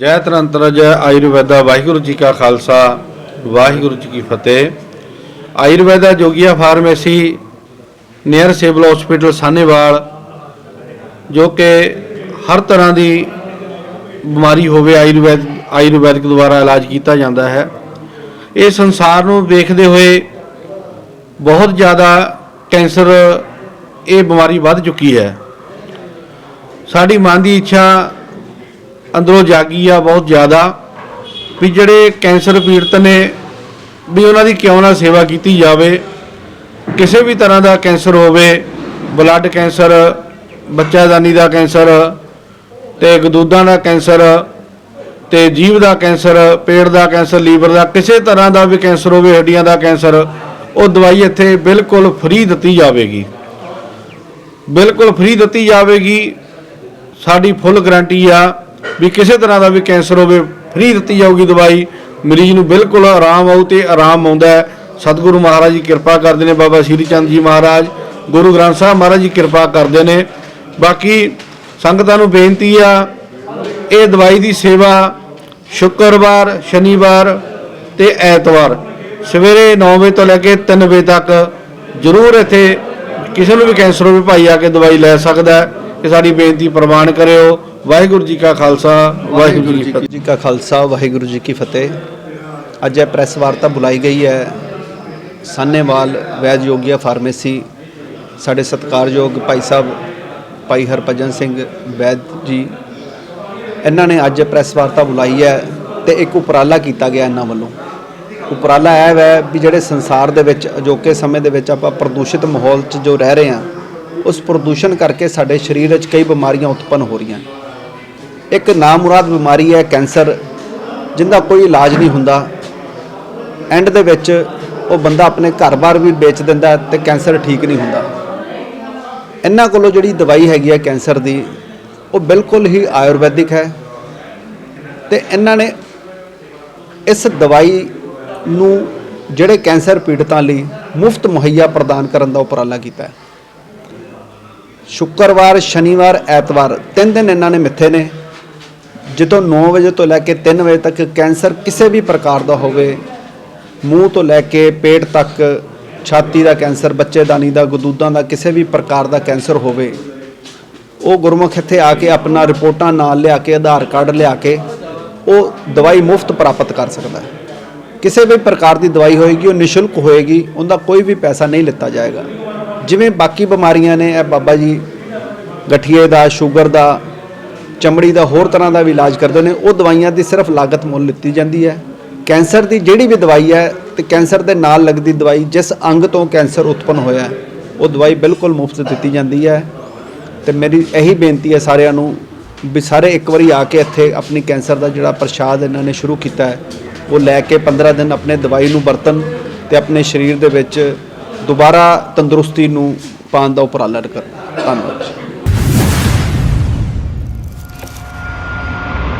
ਜੈ ਤਨੰਤਰ ਜੈ ਆਯੁਰਵੈਦਾ, ਵਾਹਿਗੁਰੂ ਜੀ ਕਾ ਖਾਲਸਾ, ਵਾਹਿਗੁਰੂ ਜੀ ਕੀ ਫਤਿਹ। Ayurveda Jogia pharmacy near civil hospital Sanewal, ਜੋ ਕਿ ਹਰ ਤਰ੍ਹਾਂ ਦੀ ਬਿਮਾਰੀ ਹੋਵੇ ਆਯੁਰਵੈਦ, ਆਯੁਰਵੈਦਿਕ ਦੁਆਰਾ ਇਲਾਜ ਕੀਤਾ ਜਾਂਦਾ ਹੈ। ਇਹ ਸੰਸਾਰ ਨੂੰ ਵੇਖਦੇ ਹੋਏ ਬਹੁਤ ਜ਼ਿਆਦਾ ਕੈਂਸਰ ਇਹ ਬਿਮਾਰੀ ਵੱਧ ਚੁੱਕੀ ਹੈ। ਸਾਡੀ ਮਨ ਦੀ ਇੱਛਾ ਅੰਦਰੋਂ ਜਾਗੀ ਆ ਬਹੁਤ ਜ਼ਿਆਦਾ, ਵੀ ਜਿਹੜੇ ਕੈਂਸਰ ਪੀੜਤ ਨੇ, ਵੀ ਉਹਨਾਂ ਦੀ ਕਿਉਂ ਨਾ ਸੇਵਾ ਕੀਤੀ ਜਾਵੇ। ਕਿਸੇ ਵੀ ਤਰ੍ਹਾਂ ਦਾ ਕੈਂਸਰ ਹੋਵੇ, ਬਲੱਡ ਕੈਂਸਰ ਬੱਚਾਦਾਨੀ ਦਾ ਕੈਂਸਰ, ਤੇ ਗਦੂਦਾਂ ਦਾ ਕੈਂਸਰ, ਤੇ ਜੀਭ ਦਾ ਕੈਂਸਰ, ਪੇਟ ਦਾ ਕੈਂਸਰ, ਲੀਵਰ ਦਾ, ਕਿਸੇ ਤਰ੍ਹਾਂ ਦਾ ਵੀ ਕੈਂਸਰ ਹੋਵੇ, ਹੱਡੀਆਂ ਦਾ ਕੈਂਸਰ, ਉਹ ਦਵਾਈ ਇੱਥੇ ਬਿਲਕੁਲ ਫ੍ਰੀ ਦਿੱਤੀ ਜਾਵੇਗੀ। ਬਿਲਕੁਲ ਫ੍ਰੀ ਦਿੱਤੀ ਜਾਵੇਗੀ। ਸਾਡੀ ਫੁੱਲ ਗਾਰੰਟੀ ਆ। ਵੀ ਕਿਸੇ ਤਰ੍ਹਾਂ ਦਾ ਵੀ ਕੈਂਸਰ ਹੋਵੇ, ਫ੍ਰੀ ਦਿੱਤੀ ਜਾਊਗੀ ਦਵਾਈ, ਮਰੀਜ਼ ਨੂੰ ਬਿਲਕੁਲ ਆਰਾਮ ਆਊ ਤੇ ਆਰਾਮ ਆਉਂਦਾ ਹੈ। ਸਤਿਗੁਰੂ ਮਹਾਰਾਜ ਜੀ ਕਿਰਪਾ ਕਰਦੇ ਨੇ ਬਾਬਾ ਸ਼੍ਰੀ ਚੰਦ ਜੀ ਮਹਾਰਾਜ, ਗੁਰੂ ਗ੍ਰੰਥ ਸਾਹਿਬ ਮਹਾਰਾਜ ਜੀ ਕਿਰਪਾ ਕਰਦੇ ਨੇ। ਬਾਕੀ ਸੰਗਤਾਂ ਨੂੰ ਬੇਨਤੀ ਆ, ਇਹ ਦਵਾਈ ਦੀ ਸੇਵਾ ਸ਼ੁੱਕਰਵਾਰ, ਸ਼ਨੀਵਾਰ ਤੇ ਐਤਵਾਰ, ਸਵੇਰੇ 9 ਵਜੇ ਤੋਂ ਲੈ ਕੇ 3 ਵਜੇ ਤੱਕ ਜ਼ਰੂਰ ਇੱਥੇ ਕਿਸੇ ਨੂੰ ਵੀ ਕੈਂਸਰ ਹੋਵੇ, ਭਾਈ ਆ ਕੇ ਦਵਾਈ ਲੈ ਸਕਦਾ ਹੈ। ਇਹ ਸਾਡੀ ਬੇਨਤੀ ਪ੍ਰਵਾਨ ਕਰਿਓ। ਵਾਹਿਗੁਰੂ ਜੀ ਕਾ ਖਾਲਸਾ, ਵਾਹਿਗੁਰੂ ਜੀ ਕੀ ਜੀ ਕਾ ਖਾਲਸਾ, ਵਾਹਿਗੁਰੂ ਜੀ ਕੀ ਫਤਿਹ। ਅੱਜ ਇਹ ਪ੍ਰੈਸ ਵਾਰਤਾ ਬੁਲਾਈ ਗਈ ਹੈ ਸਾਨੇਵਾਲ ਵੈਦ ਯੋਗੀਆ ਫਾਰਮੇਸੀ। ਸਾਡੇ ਸਤਿਕਾਰਯੋਗ ਭਾਈ ਸਾਹਿਬ, ਭਾਈ ਹਰਭਜਨ ਸਿੰਘ ਵੈਦ ਜੀ, ਇਹਨਾਂ ਨੇ ਅੱਜ ਪ੍ਰੈਸ ਵਾਰਤਾ ਬੁਲਾਈ ਹੈ ਤੇ ਇੱਕ ਉਪਰਾਲਾ ਕੀਤਾ ਗਿਆ ਇਹਨਾਂ ਵੱਲੋਂ। ਉਪਰਾਲਾ ਇਹ ਹੈ ਵੀ ਜਿਹੜੇ ਸੰਸਾਰ ਦੇ ਵਿੱਚ ਅਜੋਕੇ ਸਮੇਂ ਦੇ ਵਿੱਚ ਆਪਾਂ ਪ੍ਰਦੂਸ਼ਿਤ ਮਾਹੌਲ 'ਚ ਜੋ ਰਹਿ ਰਹੇ ਹਾਂ, ਉਸ ਪ੍ਰਦੂਸ਼ਣ ਕਰਕੇ ਸਾਡੇ ਸਰੀਰ ਵਿੱਚ ਕਈ ਬਿਮਾਰੀਆਂ ਉਤਪੰਨ ਹੋ ਰਹੀਆਂ ਇੱਕ ਨਾਮੁਰਾਦ ਬਿਮਾਰੀ ਹੈ ਕੈਂਸਰ, ਜਿੰਦਾ ਕੋਈ ਇਲਾਜ ਨਹੀਂ ਹੁੰਦਾ। ਐਂਡ ਦੇ ਵਿੱਚ ਉਹ ਬੰਦਾ ਆਪਣੇ ਘਰ-ਬਾਰ ਵੀ ਵੇਚ ਦਿੰਦਾ ਹੈ ਤੇ ਕੈਂਸਰ ਠੀਕ ਨਹੀਂ ਹੁੰਦਾ। ਇਹਨਾਂ ਕੋਲੋਂ ਜਿਹੜੀ ਦਵਾਈ ਹੈਗੀ ਹੈ ਕੈਂਸਰ ਦੀ, ਉਹ ਬਿਲਕੁਲ ਹੀ ਆਯੁਰਵੈਦਿਕ ਹੈ। ਤੇ ਇਹਨਾਂ ਨੇ ਇਸ ਦਵਾਈ ਨੂੰ ਜਿਹੜੇ ਕੈਂਸਰ ਪੀੜਤਾਂ ਲਈ ਮੁਫਤ ਮੁਹੱਈਆ ਪ੍ਰਦਾਨ ਕਰਨ ਦਾ ਉਪਰਾਲਾ ਕੀਤਾ ਹੈ। ਸ਼ੁੱਕਰਵਾਰ, ਸ਼ਨੀਵਾਰ, ਐਤਵਾਰ ਤਿੰਨ ਦਿਨ ਇਹਨਾਂ ਨੇ ਮਿੱਥੇ ਨੇ। ਜਦੋਂ 9 ਵਜੇ ਤੋਂ ਲੈ ਕੇ 3 ਵਜੇ ਤੱਕ ਕੈਂਸਰ ਕਿਸੇ ਵੀ ਪ੍ਰਕਾਰ ਦਾ ਹੋਵੇ, ਮੂੰਹ ਤੋਂ ਲੈ ਕੇ ਪੇਟ ਤੱਕ ਛਾਤੀ ਦਾ ਕੈਂਸਰ ਬੱਚੇਦਾਨੀ ਦਾ ਗਦੂਦਾਂ ਦਾ ਕਿਸੇ ਵੀ ਪ੍ਰਕਾਰ ਦਾ ਕੈਂਸਰ ਹੋਵੇ, ਉਹ ਗੁਰਮੁਖ ਇੱਥੇ ਆ ਕੇ ਆਪਣਾ ਰਿਪੋਰਟਾਂ ਨਾਲ ਲਿਆ ਕੇ, ਆਧਾਰ ਕਾਰਡ ਲਿਆ ਕੇ, ਉਹ ਦਵਾਈ ਮੁਫਤ ਪ੍ਰਾਪਤ ਕਰ ਸਕਦਾ ਹੈ। ਕਿਸੇ ਵੀ ਪ੍ਰਕਾਰ ਦੀ ਦਵਾਈ ਹੋਏਗੀ, ਉਹ ਨਿਸ਼ੁਲਕ ਹੋਏਗੀ, ਉਹਦਾ ਕੋਈ ਵੀ ਪੈਸਾ ਨਹੀਂ ਲਿੱਤਾ ਜਾਏਗਾ। ਜਿਵੇਂ ਬਾਕੀ ਬਿਮਾਰੀਆਂ ਨੇ, ਇਹ ਬਾਬਾ ਜੀ ਗਠੀਏ ਦਾ, ਸ਼ੂਗਰ ਦਾ ਚਮੜੀ ਦਾ ਹੋਰ ਤਰ੍ਹਾਂ ਦਾ ਵੀ ਇਲਾਜ ਕਰਦੇ ਨੇ ਉਹ ਦਵਾਈਆਂ ਦੀ ਸਿਰਫ ਲਾਗਤ ਮੁੱਲ ਲਿੱਤੀ ਜਾਂਦੀ ਹੈ। ਕੈਂਸਰ ਦੀ ਜਿਹੜੀ ਵੀ ਦਵਾਈ ਹੈ ਤੇ ਕੈਂਸਰ ਦੇ ਨਾਲ ਲੱਗਦੀ ਦਵਾਈ ਜਿਸ ਅੰਗ ਤੋਂ ਕੈਂਸਰ ਉਤਪੰਨ ਹੋਇਆ ਹੈ, ਉਹ ਦਵਾਈ ਬਿਲਕੁਲ ਮੁਫਤ ਦਿੱਤੀ ਜਾਂਦੀ ਹੈ। ਤੇ ਮੇਰੀ ਇਹੀ ਬੇਨਤੀ ਹੈ ਸਾਰਿਆਂ ਨੂੰ ਵੀ ਸਾਰੇ ਇੱਕ ਵਾਰੀ ਆ ਕੇ ਇੱਥੇ ਆਪਣੀ ਕੈਂਸਰ ਦਾ ਜਿਹੜਾ ਪ੍ਰਸ਼ਾਦ ਇਹਨਾਂ ਨੇ ਸ਼ੁਰੂ ਕੀਤਾ ਹੈ ਉਹ ਲੈ ਕੇ 15 ਦਿਨ ਆਪਣੇ ਦਵਾਈ ਨੂੰ ਵਰਤਣ ਤੇ ਆਪਣੇ ਸਰੀਰ ਦੇ ਵਿੱਚ ਦੁਬਾਰਾ ਤੰਦਰੁਸਤੀ ਨੂੰ ਪਾਉਣ ਦਾ ਉਪਰਾਲਾ ਕਰਨ। ਧੰਨਵਾਦ